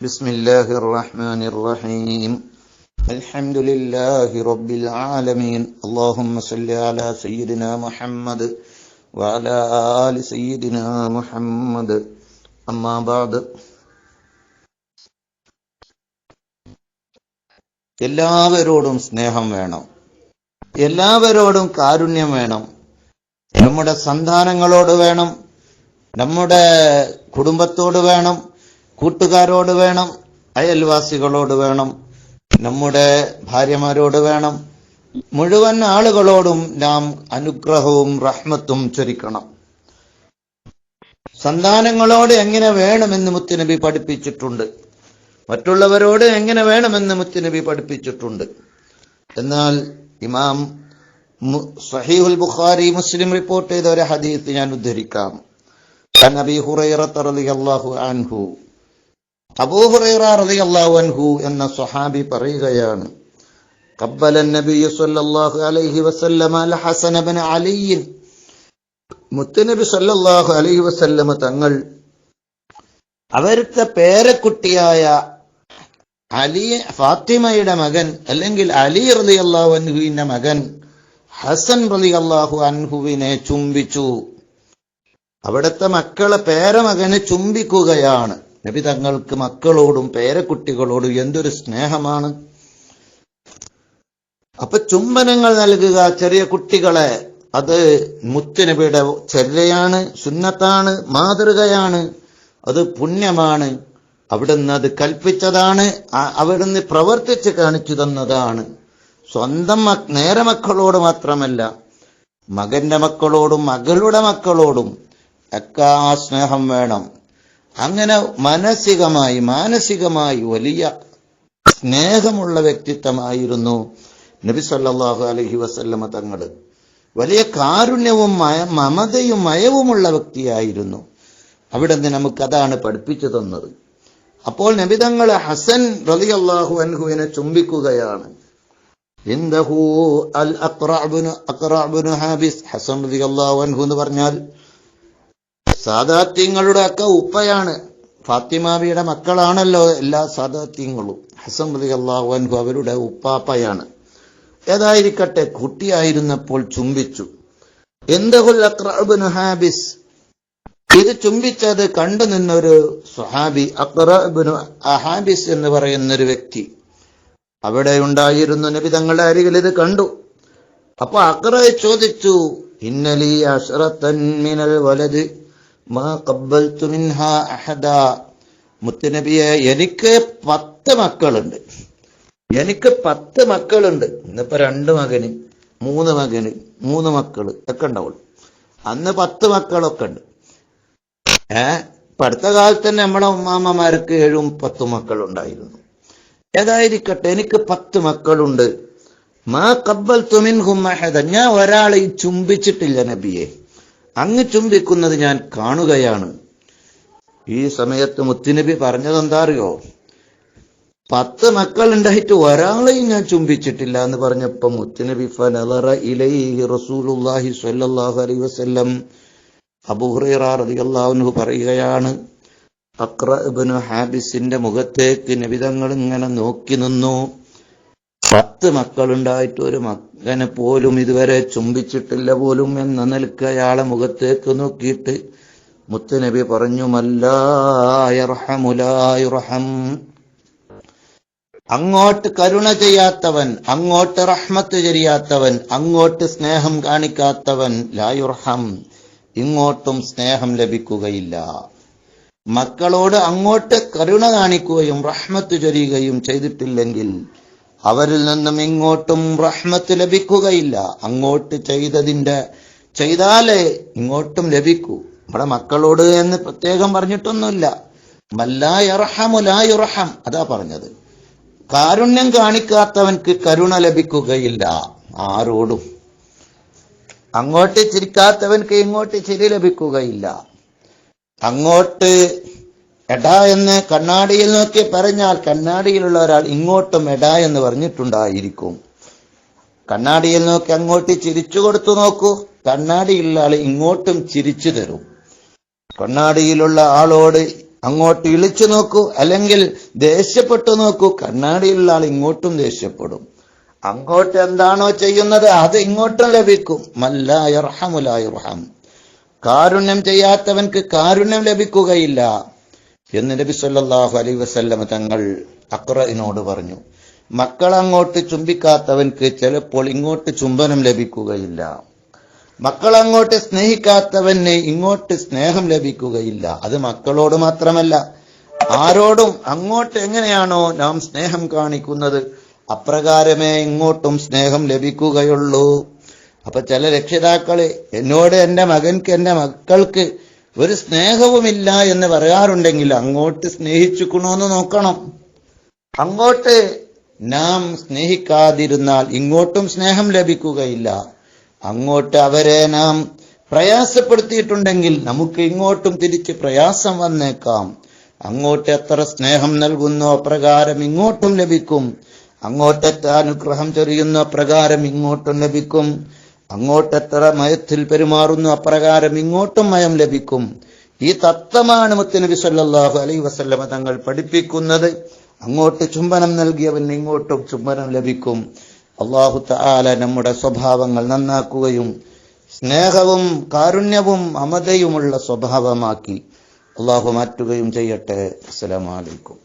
بسم الله الرحمن الرحيم الحمد لله رب العالمين اللهم صل على سيدنا محمد وعلى آل سيدنا محمد أما بعد എല്ലാവരോടും സ്നേഹം വേണം എല്ലാവരോടും കാരുണ്യം വേണം നമ്മുടെ സന്താനങ്ങളോട് വേണം നമ്മുടെ കുടുംബത്തോട് വേണം കൂട്ടുകാരോട് വേണം അയൽവാസികളോട് വേണം നമ്മുടെ ഭാര്യമാരോട് വേണം. മുഴുവൻ ആളുകളോടും നാം അനുഗ്രഹവും റഹ്മത്തും ചൊരിക്കണം. സന്താനങ്ങളോട് എങ്ങനെ വേണമെന്ന് മുത്തുനബി പഠിപ്പിച്ചിട്ടുണ്ട്. മറ്റുള്ളവരോട് എങ്ങനെ വേണമെന്ന് മുത്തുനബി പഠിപ്പിച്ചിട്ടുണ്ട്. എന്നാൽ ഇമാം സഹീഹുൽ ബുഖാരി മുസ്ലിം റിപ്പോർട്ട് ചെയ്ത ഒരു ഹദീസ് ഞാൻ ഉദ്ധരിക്കാം. ഹുറൈറ അൻഹു الله عنه അബൂ ഹുറൈറ റളിയല്ലാഹു അൻഹു എന്ന സ്വഹാബി പറയുകയാണ് قبل النبي صلى الله عليه وسلم الحسن بن علي മുത്തുനബി സല്ലല്ലാഹു അലൈഹി വസല്ലമ തങ്ങൾ അവരുടെ പേരക്കുട്ടിയായ അലി ഫാത്തിമയുടെ മകൻ അല്ലെങ്കിൽ അലി റളിയല്ലാഹു അൻഹുവിന്റെ മകൻ ഹസൻ റളിയല്ലാഹു അൻഹുവിനെ ചുംബിച്ചു അവിടുത്തെ മക്കളെ പേരമകന് ചുംബിക്കുകയാണ് നബി തങ്ങൾക്ക് മക്കളോടും പേരക്കുട്ടികളോടും എന്തൊരു സ്നേഹമാണ്. അപ്പൊ ചുംബനങ്ങൾ നൽകുക ചെറിയ കുട്ടികളെ അത് മുത്തുനബിയുടെ ചെല്ലയാണ് സുന്നത്താണ് മാതൃകയാണ് അത് പുണ്യമാണ്. അവിടുന്ന് അത് കൽപ്പിച്ചതാണ് അവിടുന്ന് പ്രവർത്തിച്ച് കാണിച്ചു തന്നതാണ്. സ്വന്തം നേരെ മക്കളോട് മാത്രമല്ല മകന്റെ മക്കളോടും മകളുടെ മക്കളോടും ഒക്കെ ആ സ്നേഹം വേണം. അങ്ങനെ മാനസികമായി മാനസികമായി വലിയ സ്നേഹമുള്ള വ്യക്തിത്വമായിരുന്നു നബി സല്ലാഹു അലഹി വസല്ലമ തങ്ങൾ. വലിയ കാരുണ്യവും മമതയും മയവുമുള്ള വ്യക്തിയായിരുന്നു. അവിടെ നിന്ന് നമുക്കതാണ് പഠിപ്പിച്ചു തന്നത്. അപ്പോൾ നബിതങ്ങൾ ഹസൻ റലി അള്ളാഹു അൻഹുവിനെ ചുംബിക്കുകയാണ്. ഹസൻ റലി അള്ളാഹു അൻഹു എന്ന് പറഞ്ഞാൽ സാദാത്യങ്ങളുടെ ഒക്കെ ഉപ്പയാണ്. ഫാത്തിമാവിയുടെ മക്കളാണല്ലോ എല്ലാ സാദാത്യങ്ങളും. ഹസൻ റളിയല്ലാഹു അൻഹു അവരുടെ ഉപ്പാപ്പയാണ്. ഏതായിരിക്കട്ടെ കുട്ടിയായിരുന്നപ്പോൾ ചുംബിച്ചു. അഖ്റഅബ്നു ഹാബിസ്? ഇത് ചുംബിച്ചത് കണ്ടു നിന്നൊരു സുഹാബി അക്രബിനു അഹാബിസ് എന്ന് പറയുന്ന ഒരു വ്യക്തി. അവിടെ ഉണ്ടായിരുന്നു നബി തങ്ങളുടെ അരികിൽ ഇത് കണ്ടു. അപ്പൊ അക്ര ചോദിച്ചു ഇന്നലി അഷ്റത്തൻ മിനൽ വലത് മുത്തുനബിയെ എനിക്ക് പത്ത് മക്കളുണ്ട്. എനിക്ക് പത്ത് മക്കളുണ്ട്. ഇന്നിപ്പോ രണ്ട് മകന് മൂന്ന് മകന് മൂന്ന് മക്കൾ ഒക്കെ ഉണ്ടാവുള്ളൂ. അന്ന് പത്ത് മക്കളൊക്കെ ഉണ്ട്. ഏ? പഠിത്ത കാലത്ത് തന്നെ നമ്മുടെ ഉമ്മാമ്മമാർക്ക് ഏഴും പത്തും മക്കളുണ്ടായിരുന്നു. ഏതായിരിക്കട്ടെ എനിക്ക് പത്ത് മക്കളുണ്ട്. മാ കബ്ബൽ തുമിൻ അഹദ. ഞാൻ ഒരാളെ ചുംബിച്ചിട്ടില്ല നബിയെ. അങ്ങ് ചുംബിക്കുന്നത് ഞാൻ കാണുകയാണ്. ഈ സമയത്ത് മുത്തുനബി പറഞ്ഞതെന്താ അറിയോ പത്ത് മക്കൾ ഉണ്ടായിട്ട് ഒരാളെയും ഞാൻ ചുംബിച്ചിട്ടില്ല എന്ന് പറഞ്ഞപ്പോ മുത്തുനബി ഫനറ ഇലൈഹി റസൂലുള്ളാഹി സ്വല്ലല്ലാഹു അലൈഹി വസല്ലം. അബൂ ഹുറൈറ റളിയല്ലാഹു പറയുകയാണ് അക്ര ഇബ്നു ഹാബിസിന്റെ മുഖത്തേക്ക് നബിതങ്ങൾ ഇങ്ങനെ നോക്കി നിന്നു. പത്ത് മക്കളുണ്ടായിട്ട് ഒരു മകനെ പോലും ഇതുവരെ ചുംബിച്ചിട്ടില്ല പോലും എന്ന നിലയ്ക്ക് അയാളെ മുഖത്തേക്ക് നോക്കിയിട്ട് മുത്തുനബി പറഞ്ഞു മല്ലായുറഹം അങ്ങോട്ട് കരുണ ചെയ്യാത്തവൻ അങ്ങോട്ട് റഹ്മത്ത് ചെയ്യാത്തവൻ അങ്ങോട്ട് സ്നേഹം കാണിക്കാത്തവൻ ലായുർഹം ഇങ്ങോട്ടും സ്നേഹം ലഭിക്കുകയില്ല. മക്കളോട് അങ്ങോട്ട് കരുണ കാണിക്കുകയും റഹ്മത്ത് ചൊരിയുകയും ചെയ്തിട്ടില്ലെങ്കിൽ അവരിൽ നിന്നും ഇങ്ങോട്ടും റഹ്മത്ത് ലഭിക്കുകയില്ല. അങ്ങോട്ട് ചെയ്തതിന്റെ ചെയ്താലേ ഇങ്ങോട്ടും ലഭിക്കൂ. നമ്മുടെ മക്കളോട് എന്ന് പ്രത്യേകം പറഞ്ഞിട്ടൊന്നുമില്ല. മല്ലായുറഹമുലായുറഹം അതാ പറഞ്ഞത്. കാരുണ്യം കാണിക്കാത്തവൻക്ക് കരുണ ലഭിക്കുകയില്ല. ആരോടും. അങ്ങോട്ട് ചിരിക്കാത്തവൻക്ക് ഇങ്ങോട്ട് ചിരി ലഭിക്കുകയില്ല. അങ്ങോട്ട് എടാ എന്ന് കണ്ണാടിയിൽ നോക്കി പറഞ്ഞാൽ കണ്ണാടിയിലുള്ള ഒരാൾ ഇങ്ങോട്ടും എടാ എന്ന് പറഞ്ഞിട്ടുണ്ടായിരിക്കും. കണ്ണാടിയിൽ നോക്കി അങ്ങോട്ട് ചിരിച്ചു കൊടുത്തു നോക്കൂ. കണ്ണാടിയിലുള്ള ആൾ ഇങ്ങോട്ടും ചിരിച്ചു തരും. കണ്ണാടിയിലുള്ള ആളോട് അങ്ങോട്ട് ഇളിച്ചു നോക്കൂ. അല്ലെങ്കിൽ ദേഷ്യപ്പെട്ടു നോക്കൂ. കണ്ണാടിയുള്ള ആൾ ഇങ്ങോട്ടും ദേഷ്യപ്പെടും. അങ്ങോട്ട് എന്താണോ ചെയ്യുന്നത് അത് ഇങ്ങോട്ടും ലഭിക്കും. മല്ലായർഹമുലായുർഹം കാരുണ്യം ചെയ്യാത്തവൻക്ക് കാരുണ്യം ലഭിക്കുകയില്ല. എന്ന് നബി സല്ലാഹു അലൈ വസല്ലമ തങ്ങൾ അക്രയിനോട് പറഞ്ഞു. മക്കൾ അങ്ങോട്ട് ചുംബിക്കാത്തവൻക്ക് ചിലപ്പോൾ ഇങ്ങോട്ട് ചുംബനം ലഭിക്കുകയില്ല. മക്കൾ അങ്ങോട്ട് സ്നേഹിക്കാത്തവന് ഇങ്ങോട്ട് സ്നേഹം ലഭിക്കുകയില്ല. അത് മക്കളോട് മാത്രമല്ല ആരോടും അങ്ങോട്ട് എങ്ങനെയാണോ നാം സ്നേഹം കാണിക്കുന്നത് അപ്രകാരമേ ഇങ്ങോട്ടും സ്നേഹം ലഭിക്കുകയുള്ളൂ. അപ്പൊ ചില രക്ഷിതാക്കൾ എന്നോട് എന്റെ മകൻക്ക് എന്റെ മക്കൾക്ക് ഒരു സ്നേഹവുമില്ല എന്ന് പറയാറുണ്ടെങ്കിൽ അങ്ങോട്ട് സ്നേഹിച്ചുക്കണോന്ന് നോക്കണം. അങ്ങോട്ട് നാം സ്നേഹിക്കാതിരുന്നാൽ ഇങ്ങോട്ടും സ്നേഹം ലഭിക്കുകയില്ല. അങ്ങോട്ട് അവരെ നാം പ്രയാസപ്പെടുത്തിയിട്ടുണ്ടെങ്കിൽ നമുക്ക് ഇങ്ങോട്ടും തിരിച്ച് പ്രയാസം വന്നേക്കാം. അങ്ങോട്ട് എത്ര സ്നേഹം നൽകുന്നോ പ്രകാരം ഇങ്ങോട്ടും ലഭിക്കും. അങ്ങോട്ടെത്ര അനുഗ്രഹം ചൊരിയുന്ന പ്രകാരം ഇങ്ങോട്ടും ലഭിക്കും. അങ്ങോട്ടെത്ര മയത്തിൽ പെരുമാറുന്നു അപ്രകാരം ഇങ്ങോട്ടും മയം ലഭിക്കും. ഈ തത്വമാണ് മുത്തനബി സല്ലല്ലാഹു അലൈ വസല്ലമ തങ്ങൾ പഠിപ്പിക്കുന്നത്. അങ്ങോട്ട് ചുംബനം നൽകിയവൻ ഇങ്ങോട്ടും ചുംബനം ലഭിക്കും. അള്ളാഹു തആല നമ്മുടെ സ്വഭാവങ്ങൾ നന്നാക്കുകയും സ്നേഹവും കാരുണ്യവും അമതയുമുള്ള സ്വഭാവമാക്കി. അള്ളാഹു മാറ്റുകയും ചെയ്യട്ടെ. അസ്സലാമു അലൈക്കും.